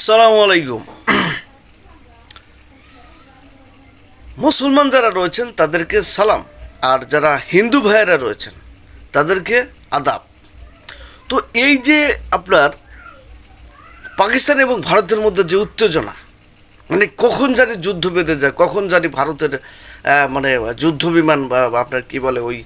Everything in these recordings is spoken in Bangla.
সালাম আলাইকুম। মুসলমান যারা রয়েছেন, তাদেরকে সালাম। আর যারা হিন্দু ভাইয়েরা রয়েছেন, তাদেরকে আদাব। তো এই যে আপনার পাকিস্তান এবং ভারতের মধ্যে যে উত্তেজনা মানে কখন জানি যুদ্ধ বেঁধে যায়, কখন জানি ভারতের মানে যুদ্ধ বিমান বা আপনার কী বলে ওই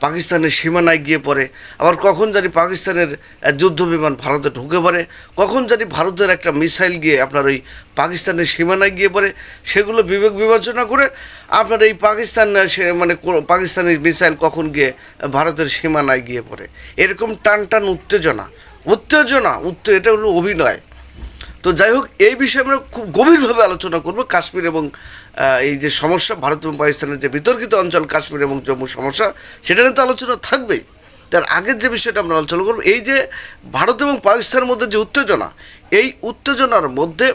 পাকিস্তানের সীমানায় গিয়ে পড়ে। আবার কখন জানি পাকিস্তানের যুদ্ধ বিমান ভারতে ঢুকে পড়ে। কখন জানি ভারতের একটা মিসাইল গিয়ে আপনার ওই পাকিস্তানের সীমানায় গিয়ে পড়ে। সেগুলো বিবেক বিবেচনা করে আপনার এই পাকিস্তান মানে কো- পাকিস্তানি মিসাইল কখন গিয়ে ভারতের সীমানায় গিয়ে পড়ে। এরকম টান টান উত্তেজনা। উত্তেজনা, উত্তে, এটা হলো অভিনয়। তো যাই হোক, এই বিষয়ে আমরা খুব গভীরভাবে আলোচনা করব। কাশ্মীর এবং এই যে সমস্যা, ভারত এবং পাকিস্তানের যে বিতর্কিত অঞ্চল, কাশ্মীর এবং জম্মু সমস্যা, সেটা নিয়ে তো আলোচনা থাকবেই। তার আগের যে বিষয়টা আমরা আলোচনা করব, এই যে ভারত এবং পাকিস্তানের মধ্যে যে উত্তেজনা, এই উত্তেজনার মধ্যে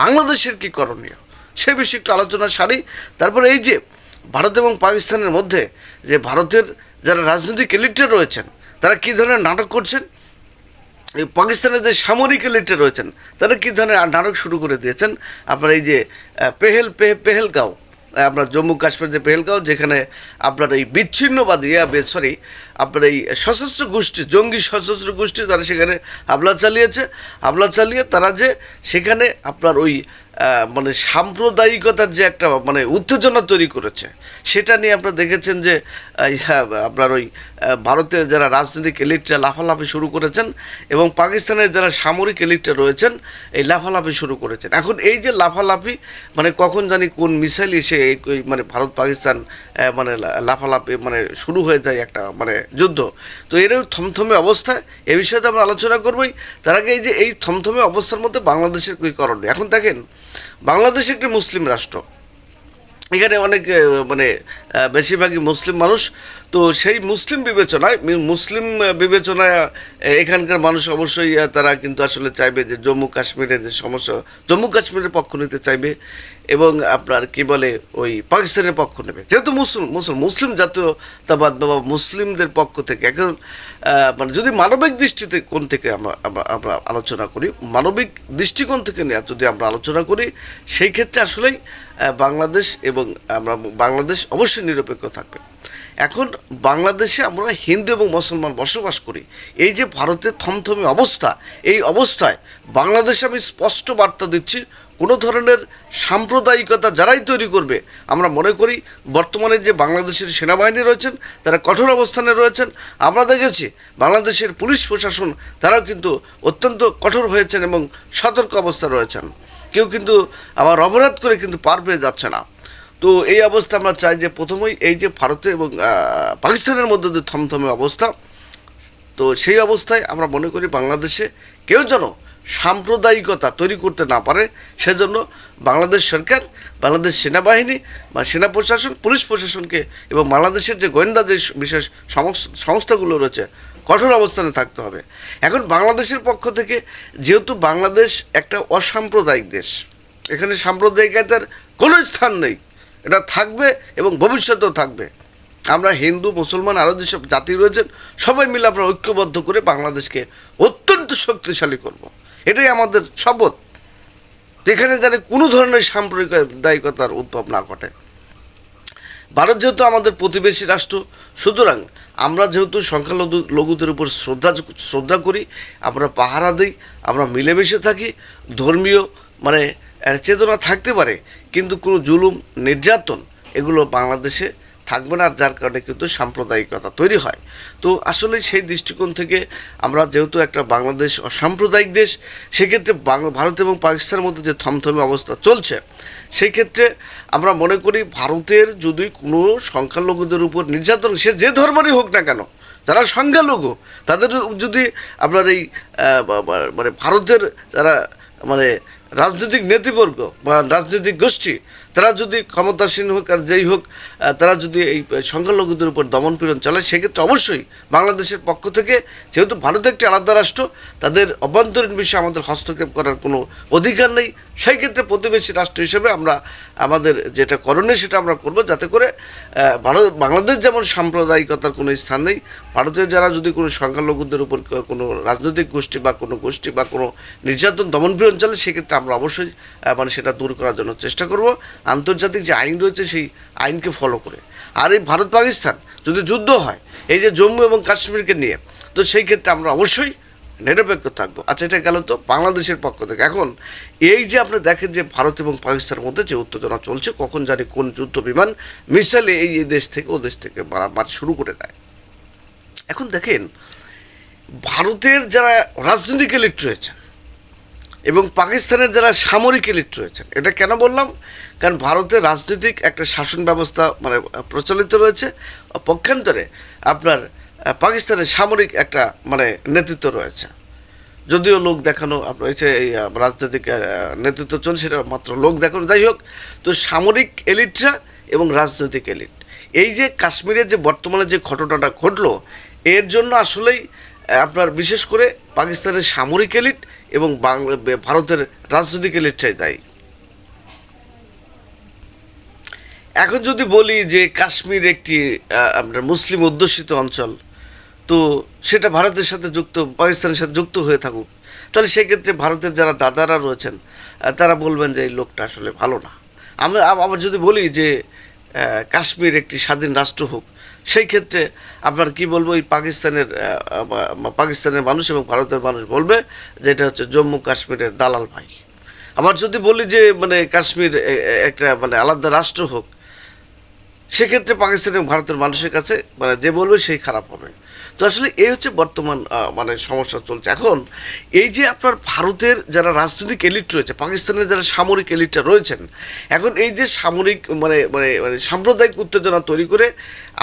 বাংলাদেশের কী করণীয়? সে বিষয়ে একটু আলোচনা সারি। তারপরে এই যে ভারত এবং পাকিস্তানের মধ্যে যে ভারতের যারা রাজনৈতিক এলিটে রয়েছেন, তারা কী ধরনের নাটক করছেন? পাকিস্তানের যে সামরিক এলিটে রয়েছেন, তারা কী ধরনের নাটক শুরু করে দিয়েছেন? আপনার এই যে পেহেল পেহ পেহেলগাঁও আপনার জম্মু কাশ্মীর যে পেহেলগাঁও, যেখানে আপনার এই বিচ্ছিন্নবাদী সরি আপনার এই সশস্ত্র গোষ্ঠী, জঙ্গি সশস্ত্র গোষ্ঠী তারা সেখানে হামলা চালিয়েছে। হামলা চালিয়ে তারা যে সেখানে আপনার ওই মানে সাম্প্রদায়িকতার যে একটা মানে উত্তেজনা তৈরি করেছে, সেটা নিয়ে আপনারা দেখেছেন যে আপনার ওই ভারতের যারা রাজনৈতিক এলিটরা লাফালাফি শুরু করেছেন এবং পাকিস্তানের যারা সামরিক এলিটরা রয়েছেন, এই লাফালাফি শুরু করেছেন। এখন এই যে লাফালাফি মানে কখন জানি কোন মিসাইল এসে মানে ভারত পাকিস্তান মানে লাফালাফি মানে শুরু হয়ে যায় একটা মানে যুদ্ধ। তো এর থমথমে অবস্থা, এ বিষয়ে তো আমরা আলোচনা করবই। তার আগে এই যে এই থমথমে অবস্থার মধ্যে বাংলাদেশের কী করণীয়? এখন দেখেন, বাংলাদেশ একটি মুসলিম রাষ্ট্র। এখানে অনেক মানে বেশিরভাগই মুসলিম মানুষ তো সেই মুসলিম বিবেচনায় মুসলিম বিবেচনায় এখানকার মানুষ অবশ্যই তারা কিন্তু আসলে চাইবে যে জম্মু কাশ্মীরের যে সমস্যা, জম্মু কাশ্মীরের পক্ষ নিতে চাইবে এবং আপনার কি বলে ওই পাকিস্তানের পক্ষ নেবে। যেহেতু মুসলিম মুসলিম মুসলিম জাতীয়তাবাদ বা মুসলিমদের পক্ষ থেকে এখন মানে যদি মানবিক দৃষ্টিতে কোন থেকে আমরা আমরা আলোচনা করি, মানবিক দৃষ্টিকোণ থেকে নিয়ে যদি আমরা আলোচনা করি, সেই ক্ষেত্রে আসলেই বাংলাদেশ এবং আমরা বাংলাদেশ অবশ্যই নিরপেক্ষ থাকবে। এখন বাংলাদেশে আমরা হিন্দু এবং মুসলমান বসবাস করি। এই যে ভারতের থমথমে অবস্থা, এই অবস্থায় বাংলাদেশে আমি স্পষ্ট বার্তা দিচ্ছি, কোনো ধরনের সাম্প্রদায়িকতা যারাই তৈরি করবে, আমরা মনে করি বর্তমানে যে বাংলাদেশের সেনাবাহিনী রয়েছেন, তারা কঠোর অবস্থানে রয়েছেন। আমরা দেখেছি বাংলাদেশের পুলিশ প্রশাসন, তারাও কিন্তু অত্যন্ত কঠোর হয়েছেন এবং সতর্ক অবস্থা রয়েছেন। কেউ কিন্তু আবার অপরাধ করে কিন্তু পার পেয়ে যাচ্ছে না। তো এই অবস্থা আমরা চাই যে প্রথমেই এই যে ভারতে এবং পাকিস্তানের মধ্যে যে থমথমে অবস্থা, তো সেই অবস্থায় আমরা মনে করি বাংলাদেশে কেউ যেন সাম্প্রদায়িকতা তৈরি করতে না পারে, সেজন্য বাংলাদেশ সরকার, বাংলাদেশ সেনাবাহিনী বা সেনা প্রশাসন, পুলিশ প্রশাসনকে এবং বাংলাদেশের যে গোয়েন্দা যে বিশেষ সংস্থাগুলো রয়েছে, কঠোর অবস্থানে থাকতে হবে। এখন বাংলাদেশের পক্ষ থেকে যেহেতু বাংলাদেশ একটা অসাম্প্রদায়িক দেশ, এখানে সাম্প্রদায়িকতার কোনো স্থান নেই। এটা থাকবে এবং ভবিষ্যতেও থাকবে। আমরা হিন্দু, মুসলমান, আরও যেসব জাতি রয়েছেন, সবাই মিলে আমরা ঐক্যবদ্ধ করে বাংলাদেশকে অত্যন্ত শক্তিশালী করব। এটাই আমাদের শপথ। যেখানে যেন কোনো ধরনের সাম্প্রদায়িকতার উদ্ভব না ঘটে। ভারত যেহেতু আমাদের প্রতিবেশী রাষ্ট্র, সুতরাং আমরা যেহেতু সংখ্যালঘু লঘুদের উপর শ্রদ্ধা শ্রদ্ধা করি, আমরা পাহারা দিই, আমরা মিলেমিশে থাকি, ধর্মীয় মানে চেতনা থাকতে পারে কিন্তু কোনো জুলুম, নির্যাতন এগুলো বাংলাদেশে থাকবে না, যার কারণে কিন্তু সাম্প্রদায়িকতা তৈরি হয়। তো আসলে সেই দৃষ্টিকোণ থেকে আমরা যেহেতু একটা বাংলাদেশ অসাম্প্রদায়িক দেশ, সেক্ষেত্রে ভারত এবং পাকিস্তানের মধ্যে যে থমথমে অবস্থা চলছে সেই ক্ষেত্রে আমরা মনে করি ভারতের যদি কোনো সংখ্যালঘুদের উপর নির্যাতন, সে যে ধর্মেরই হোক না কেন, যারা সংখ্যালঘু, তাদের যদি আপনার এই মানে ভারতের যারা মানে রাজনৈতিক নেতৃবর্গ বা রাজনৈতিক গোষ্ঠী তারা যদি ক্ষমতাসীন হোক আর যেই হোক তারা যদি এই সংখ্যালঘুদের উপর দমনপীড়ন চালায়, সেক্ষেত্রে অবশ্যই বাংলাদেশের পক্ষ থেকে, যেহেতু ভারত একটি আলাদা রাষ্ট্র, তাদের অভ্যন্তরীণ বিষয়ে আমাদের হস্তক্ষেপ করার কোনো অধিকার নেই। সেই ক্ষেত্রে প্রতিবেশী রাষ্ট্র হিসেবে আমরা আমাদের যেটা করণীয়, সেটা আমরা করব যাতে করে ভারত, বাংলাদেশ যেমন সাম্প্রদায়িকতার কোনো স্থান নেই ভারতের যারা যদি কোনো সংখ্যালঘুদের উপর কোনো রাজনৈতিক গোষ্ঠী বা কোনো গোষ্ঠী বা কোনো নির্যাতন, দমনপীড়ন চলে সেক্ষেত্রে আমরা অবশ্যই মানে সেটা দূর করার জন্য চেষ্টা করব। আন্তর্জাতিক যে আইন রয়েছে, সেই আইনকে ফলো করে। আর এই ভারত পাকিস্তান যদি যুদ্ধ হয়, এই যে জম্মু এবং কাশ্মীরকে নিয়ে, তো সেই ক্ষেত্রে আমরা অবশ্যই নিরপেক্ষ থাকব। আচ্ছা এটা গেল তো বাংলাদেশের পক্ষ থেকে। এখন, এই যে আপনি দেখেন যে ভারত এবং পাকিস্তানের মধ্যে যে উত্তেজনা চলছে, কখন জানি কোন যুদ্ধ বিমান মিসাইলে এই দেশ থেকে, ও দেশ থেকে মারামারি শুরু করে দেয়। এখন দেখেন, ভারতের যারা রাজনৈতিক এলিট রয়েছেন এবং পাকিস্তানের যারা সামরিক এলিট রয়েছেন, এটা কেন বললাম? কারণ ভারতের রাজনৈতিক একটা শাসন ব্যবস্থা মানে প্রচলিত রয়েছে। পক্ষান্তরে আপনার পাকিস্তানের সামরিক একটা মানে নেতৃত্ব রয়েছে। যদিও লোক দেখানো, আপনার হচ্ছে এই রাজনৈতিক নেতৃত্ব চলছে সেটা মাত্র লোক দেখানো। যাই হোক, তো সামরিক এলিটরা এবং রাজনৈতিক এলিট। এই যে কাশ্মীরের যে বর্তমানে যে ঘটনাটা ঘটলো, এর জন্য আসলেই আপনার বিশেষ করে পাকিস্তানের সামরিক এলিট এবং বাংলা, ভারতের রাজনৈতিক এলিটটাই দায়ী এখন যদি বলি যে কাশ্মীর একটি আপনার মুসলিম অধ্যুষিত অঞ্চল, তো সেটা ভারতের সাথে যুক্ত, পাকিস্তানের সাথে যুক্ত হয়ে থাকুক, তাহলে সেক্ষেত্রে ভারতের যারা দাদারা রয়েছেন তারা বলবেন যে এই লোকটা আসলে ভালো না। আমি আব- আবার যদি বলি যে কাশ্মীর একটি স্বাধীন রাষ্ট্র হোক সেই ক্ষেত্রে আপনার কি বলব, এই পাকিস্তানের পাকিস্তানের মানুষ এবং ভারতের মানুষ বলবে যে এটা হচ্ছে জম্মু কাশ্মীরের দালাল ভাই। আবার যদি বলি যে মানে কাশ্মীর একটা মানে আলাদা রাষ্ট্র হোক, সেক্ষেত্রে পাকিস্তান এবং ভারতের মানুষের কাছে মানে যে বলবে সেই খারাপ হবে। তো আসলে এই হচ্ছে বর্তমান মানে সমস্যা চলছে। এখন এই যে আপনার ভারতের যারা রাজনৈতিক এলিট রয়েছে, পাকিস্তানের যারা সামরিক এলিটটা রয়েছেন, এখন এই যে সামরিক মানে মানে মানে সাম্প্রদায়িক উত্তেজনা তৈরি করে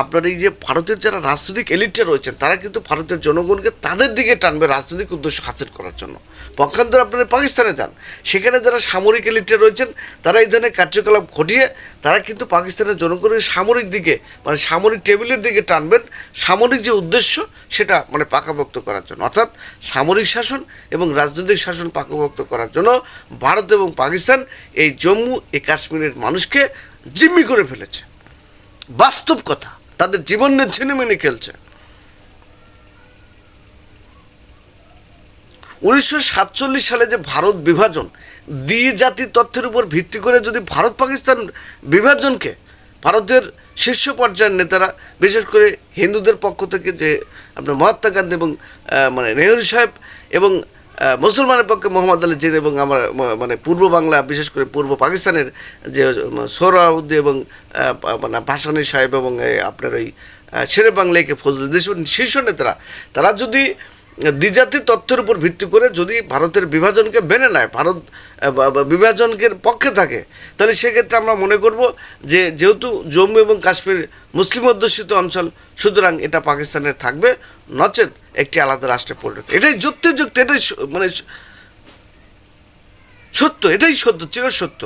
আপনার এই যে ভারতের যারা রাজনৈতিক এলিটটা রয়েছেন, তারা কিন্তু ভারতের জনগণকে তাদের দিকে টানবে রাজনৈতিক উদ্দেশ্য হাসিল করার জন্য। পক্ষান্তরে আপনারা পাকিস্তানে যান, সেখানে যারা সামরিক এলিটে রয়েছেন, তারা এই ধরনের কার্যকলাপ ঘটিয়ে তারা কিন্তু পাকিস্তানের জনগণের সামরিক দিকে মানে সামরিক টেবিলের দিকে টানবেন। সামরিক যে উদ্দেশ্য সেটা মানে পাকাভক্ত করার জন্য। অর্থাৎ সামরিক শাসন এবং রাজনৈতিক শাসন পাকাভক্ত করার জন্য ভারত এবং পাকিস্তান এই জম্মু এই কাশ্মীরের মানুষকে জিম্মি করে ফেলেছে। বাস্তব কথা, তাদের জীবন নিয়ে ছিনিমিনি খেলছে। উনিশশো সাতচল্লিশ সালে যে ভারত বিভাজন দ্বি জাতি তথ্যের উপর ভিত্তি করে যদি ভারত পাকিস্তান বিভাজনকে ভারতের শীর্ষ পর্যায়ের নেতারা, বিশেষ করে হিন্দুদের পক্ষ থেকে যে আপনার মহাত্মা গান্ধী এবং মানে নেহরু সাহেব এবং মুসলমানের পক্ষে মোহাম্মদ আলী জিন এবং আমার মানে পূর্ব বাংলা, বিশেষ করে পূর্ব পাকিস্তানের যে সোহরাউদ্দি এবং মানে ভাসানী সাহেব এবং আপনার ওই শেরে বাংলাকে ফজল শীর্ষ নেতারা, তারা যদি দ্বিজাতি তথ্যের উপর ভিত্তি করে যদি ভারতের বিভাজনকে মেনে নেয় ভারত আহ, বা- বা বিভাজনকে পক্ষে থাকে তাহলে সেক্ষেত্রে আমরা মনে করব যে যেহেতু জম্মু এবং কাশ্মীর মুসলিম অধ্যুষিত অঞ্চল সুতরাং এটা পাকিস্তানের থাকবে নচেত একটি আলাদা রাষ্ট্রে পরিণত। এটাই যুক্তিযুক্ত এটাই মানে সত্য এটাই সত্য চির সত্য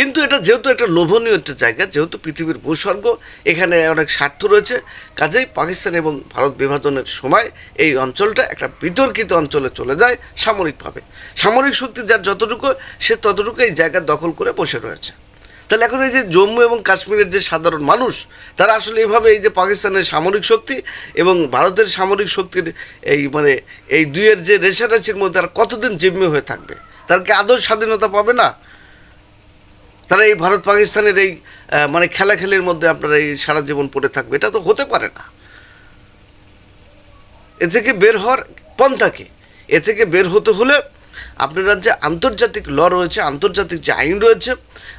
কিন্তু এটা যেহেতু একটা লোভনীয় একটা জায়গা, যেহেতু পৃথিবীর ভূস্বর্গ, এখানে অনেক স্বার্থ রয়েছে, কাজেই পাকিস্তান এবং ভারত বিভাজনের সময় এই অঞ্চলটা একটা বিতর্কিত অঞ্চলে চলে যায় সামরিকভাবে। সামরিক শক্তি যার যতটুকু, সে ততটুকু এই জায়গা দখল করে বসে রয়েছে। তাহলে এখন এই যে জম্মু এবং কাশ্মীরের যে সাধারণ মানুষ, তারা আসলে এইভাবে এই যে পাকিস্তানের সামরিক শক্তি এবং ভারতের সামরিক শক্তির এই মানে এই দুইয়ের যে রেশারেশির মধ্যে তারা কতদিন জিম্মি হয়ে থাকবে? তারা কি আদৌ স্বাধীনতা পাবে না? তারা এই ভারত পাকিস্তানের এই মানে খেলাখেলির মধ্যে আপনারা এই সারা জীবন পড়ে থাকবে, এটা তো হতে পারে না। এ থেকে বের হওয়ার পন্থা কি? এ থেকে বের হতে হলে আপনার রাজ্যে আন্তর্জাতিক ল রয়েছে, আন্তর্জাতিক যে আইন রয়েছে,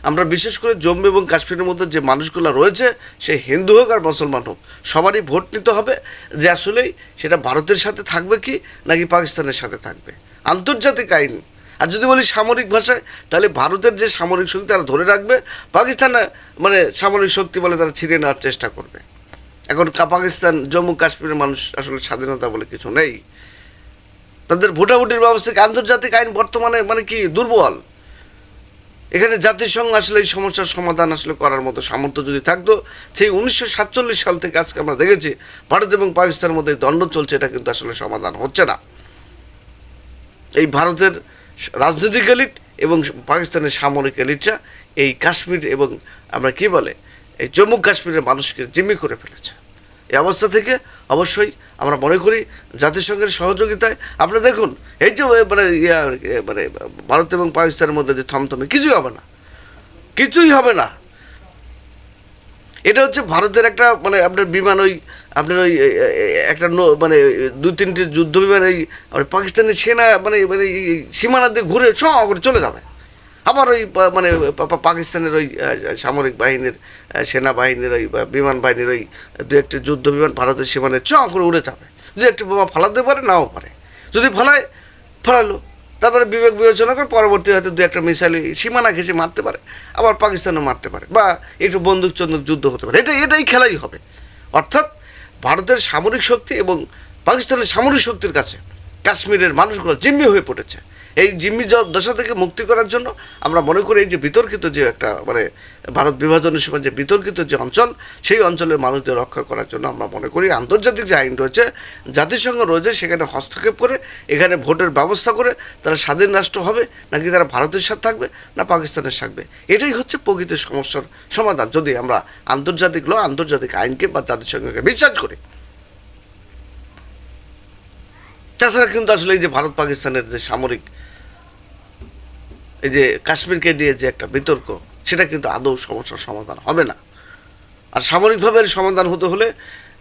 আমরা বিশেষ করে জম্মু এবং কাশ্মীরের মধ্যে যে মানুষগুলো রয়েছে, সে হিন্দু হোক আর মুসলমান হোক, সবারই ভোট নিতে হবে যে আসলেই সেটা ভারতের সাথে থাকবে কি নাকি পাকিস্তানের সাথে থাকবে। আন্তর্জাতিক আইন আর যদি বলি সামরিক ভাষায়, তাহলে ভারতের যে সামরিক শক্তি তারা ধরে রাখবে, পাকিস্তান মানে সামরিক শক্তি বলে তারা ছিঁড়ে নেওয়ার চেষ্টা করবে। এখন পাকিস্তান, জম্মু, কাশ্মীরের মানুষ আসলে স্বাধীনতা বলে কিছু নেই। তাদের ভোটাভুটির ব্যবস্থা আন্তর্জাতিক আইন বর্তমানে মানে কি দুর্বল? এখানে জাতিসংঘ আসলে এই সমস্যার সমাধান আসলে করার মতো সামর্থ্য যদি থাকতো, সেই উনিশশো সাতচল্লিশ সাল থেকে আজকে আমরা দেখেছি, ভারত এবং পাকিস্তানের মধ্যে দ্বন্দ্ব চলছে, এটা কিন্তু আসলে সমাধান হচ্ছে না। এই ভারতের রাজনৈতিক এলিট এবং পাকিস্তানের সামরিক এলিটরা এই কাশ্মীর এবং আমরা কি বলে, এই জম্মু কাশ্মীরের মানুষকে জিম্মি করে ফেলেছে। এই অবস্থা থেকে অবশ্যই আমরা মনে করি জাতিসংঘের সহযোগিতায় আপনারা দেখুন, এই যে মানে ইয়া মানে ভারত এবং পাকিস্তানের মধ্যে যে থমথমে, কিছুই হবে না। কিছুই হবে না। এটা হচ্ছে ভারতের একটা মানে আপনার বিমান ওই, আপনার ওই একটা মানে দু তিনটে যুদ্ধ বিমান ওই পাকিস্তানের সেনা মানে মানে সীমানা দিয়ে ঘুরে ছ করে চলে যাবে। আবার ওই মানে পাকিস্তানের ওই সামরিক বাহিনীর সেনাবাহিনীর ওই বিমান বাহিনীর ওই, দু একটি যুদ্ধ বিমান ভারতের সীমানায় চ করে উড়ে যাবে। দু একটি বোমা ফালাতে পারে, নাও পারে। যদি ফালায়, ফালালো। তারপরে বিবেক বিবেচনা করে পরবর্তী হয়তো দু একটা মিসাইল সীমানা ঘেঁষে মারতে পারে, আবার পাকিস্তানও মারতে পারে, বা একটু বন্দুক চন্দুক যুদ্ধ হতে পারে। এটা, এটাই খেলাই হবে। অর্থাৎ ভারতের সামরিক শক্তি এবং পাকিস্তানের সামরিক শক্তির কাছে কাশ্মীরের মানুষগুলো জিম্মি হয়ে পড়েছে। এই জিম্মি দশা থেকে মুক্তি করার জন্য আমরা মনে করি এই যে বিতর্কিত যে একটা মানে ভারত বিভাজনের সময় যে বিতর্কিত যে অঞ্চল, সেই অঞ্চলের মানুষদের রক্ষা করার জন্য আমরা মনে করি আন্তর্জাতিক যে আইন রয়েছে, জাতিসংঘ রয়েছে, সেখানে হস্তক্ষেপ করে, এখানে ভোটের ব্যবস্থা করে তারা স্বাধীন রাষ্ট্র হবে, নাকি তারা ভারতের সাথে থাকবে, না পাকিস্তানের থাকবে? এটাই হচ্ছে প্রকৃত সমস্যার সমাধান। যদি আমরা আন্তর্জাতিক ল, আন্তর্জাতিক আইনকে বা জাতিসংঘকে বিশ্বাস করি তাছাড়া কিন্তু আসলে এই যে ভারত পাকিস্তানের যে সামরিক, এই যে কাশ্মীরকে নিয়ে যে একটা বিতর্ক, সেটা কিন্তু আদৌ সমস্যার সমাধান হবে না। আর সামরিকভাবে সমাধান হতে হলে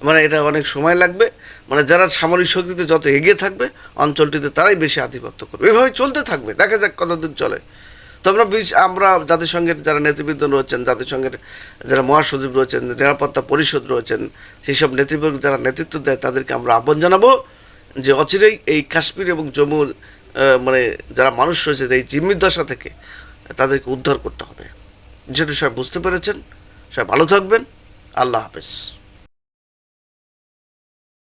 মানে এটা অনেক সময় লাগবে। মানে যারা সামরিক শক্তিতে যত এগিয়ে থাকবে, অঞ্চলটিতে তারাই বেশি আধিপত্য করবে। এভাবে চলতে থাকবে, দেখা যাক কতদিন চলে। তো আমরা আমরা জাতিসংঘের যারা নেতৃবৃন্দ রয়েছেন, জাতিসংঘের যারা মহাসচিব রয়েছেন, নিরাপত্তা পরিষদ রয়েছেন সেই সব নেতৃবৃন্দ যারা নেতৃত্ব দেয়, তাদেরকে আমরা আহ্বান জানাব। যে অচিরেই এই কাশ্মীর এবং জম্মুর মানে যারা মানুষ রয়েছে, এই জিম্মির দশা থেকে তাদেরকে উদ্ধার করতে হবে। যেটা সবাই বুঝতে পেরেছেন সবাই ভালো থাকবেন। আল্লাহ হাফেজ।